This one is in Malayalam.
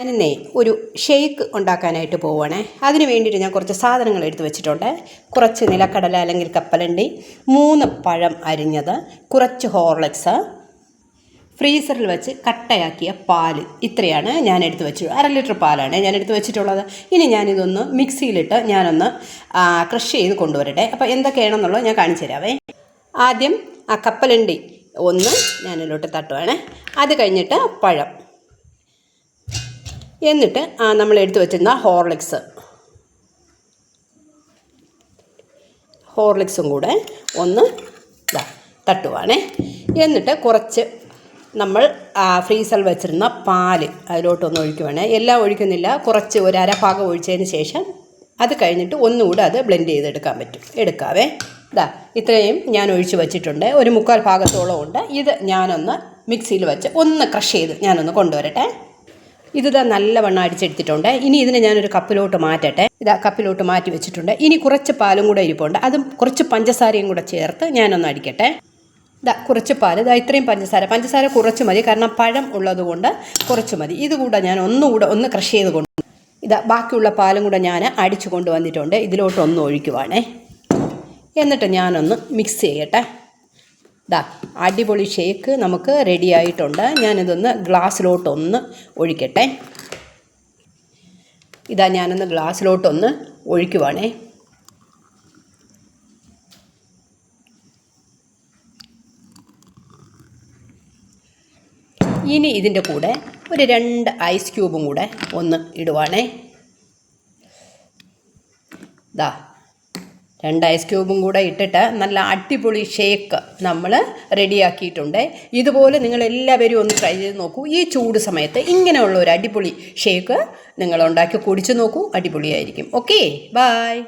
ഞാനിന്നേ ഒരു ഷേക്ക് ഉണ്ടാക്കാനായിട്ട് പോവുകയാണേ അതിന് വേണ്ടിയിട്ട് ഞാൻ കുറച്ച് സാധനങ്ങൾ എടുത്ത് വെച്ചിട്ടുണ്ട്. കുറച്ച് നിലക്കടല അല്ലെങ്കിൽ കപ്പലണ്ടി മൂന്ന് പഴം അരിഞ്ഞത് കുറച്ച് ഹോർലിക്സ് ഫ്രീസറിൽ വെച്ച് കട്ടയാക്കിയ പാൽ ഇത്രയാണ് ഞാൻ എടുത്ത് വെച്ചു. അര ലിറ്റർ പാലാണ് ഞാൻ എടുത്ത് വെച്ചിട്ടുള്ളത്. ഇനി ഞാനിതൊന്ന് മിക്സിയിലിട്ട് ഞാനൊന്ന് ക്രഷ് ചെയ്ത് കൊണ്ടുവരട്ടെ. അപ്പോൾ എന്തൊക്കെയാണെന്നുള്ളത് ഞാൻ കാണിച്ചു തരാവേ. ആദ്യം ആ കപ്പലണ്ടി ഒന്ന് ഞാനിലോട്ട് തട്ടുവാണേ. അത് കഴിഞ്ഞിട്ട് പഴം. എന്നിട്ട് നമ്മൾ എടുത്തു വെച്ചിരുന്ന ഹോർലിക്സ്. ഹോർലിക്സും കൂടെ ഒന്ന് തട്ടുവാണേ. എന്നിട്ട് കുറച്ച് നമ്മൾ ഫ്രീസറിൽ വെച്ചിരുന്ന പാൽ അതിലോട്ടൊന്ന് ഒഴിക്കുവാണേ. എല്ലാം ഒഴിക്കുന്നില്ല. കുറച്ച് ഒരു അരഭാഗം ഒഴിച്ചതിന് ശേഷം അത് കഴിഞ്ഞിട്ട് ഒന്നുകൂടെ അത് ബ്ലെൻഡ് ചെയ്തെടുക്കാൻ പറ്റും. എടുക്കാവേ. ഇതാ ഇത്രയും ഞാൻ ഒഴിച്ച് വെച്ചിട്ടുണ്ട്. ഒരു മുക്കാൽ ഭാഗത്തോളം ഉണ്ട്. ഇത് ഞാനൊന്ന് മിക്സിയിൽ വെച്ച് ഒന്ന് ക്രഷ് ചെയ്ത് ഞാനൊന്ന് കൊണ്ടുവരട്ടെ. ഇതാ നല്ലവണ്ണം അടിച്ചെടുത്തിട്ടുണ്ട്. ഇനി ഇതിനെ ഞാനൊരു കപ്പിലോട്ട് മാറ്റട്ടെ. ഇതാ കപ്പിലോട്ട് മാറ്റി വെച്ചിട്ടുണ്ട്. ഇനി കുറച്ച് പാലും കൂടെ ഇരിപ്പുണ്ട്. അതും കുറച്ച് പഞ്ചസാരയും കൂടെ ചേർത്ത് ഞാനൊന്ന് അടിക്കട്ടെ. ഇതാ കുറച്ച് പാൽ ഇതാ ഇത്രയും പഞ്ചസാര. പഞ്ചസാര കുറച്ച് മതി. കാരണം പഴം ഉള്ളതുകൊണ്ട് കുറച്ച് മതി. ഇതുകൂടെ ഞാൻ ഒന്നുകൂടെ ഒന്ന് ക്രഷ് ചെയ്ത് കൊണ്ട് ഇതാ ബാക്കിയുള്ള പാലും കൂടെ ഞാൻ അടിച്ചു കൊണ്ടുവന്നിട്ടുണ്ട് ഇതിലോട്ട് ഒന്ന് ഒഴിക്കുവാണേ. എന്നിട്ട് ഞാനൊന്ന് മിക്സ് ചെയ്യട്ടെ. ദാ അടിപൊളി ഷേക്ക് നമുക്ക് റെഡി ആയിട്ടുണ്ട്. ഞാനിതൊന്ന് ഗ്ലാസ്സിലോട്ടൊന്ന് ഒഴിക്കട്ടെ. ഇതാ ഞാനൊന്ന് ഗ്ലാസ്സിലോട്ടൊന്ന് ഒഴിക്കുവാണേ. ഇനി ഇതിന്റെ കൂടെ ഒരു രണ്ട് ഐസ് ക്യൂബും കൂടെ ഒന്ന് ഇടുവാണേ. ദാ രണ്ട് ഐസ് ക്യൂബും കൂടെ ഇട്ടിട്ട് നല്ല അടിപൊളി ഷേക്ക് നമ്മൾ റെഡിയാക്കിയിട്ടുണ്ട് ഇതുപോലെ നിങ്ങൾ എല്ലാവരും ഒന്ന് ട്രൈ ചെയ്ത് നോക്കൂ. ഈ ചൂട് സമയത്ത് ഇങ്ങനെയുള്ള ഒരു അടിപൊളി ഷേക്ക് നിങ്ങൾ ഉണ്ടാക്കി കുടിച്ചു നോക്കൂ. അടിപൊളിയായിരിക്കും. Okay bye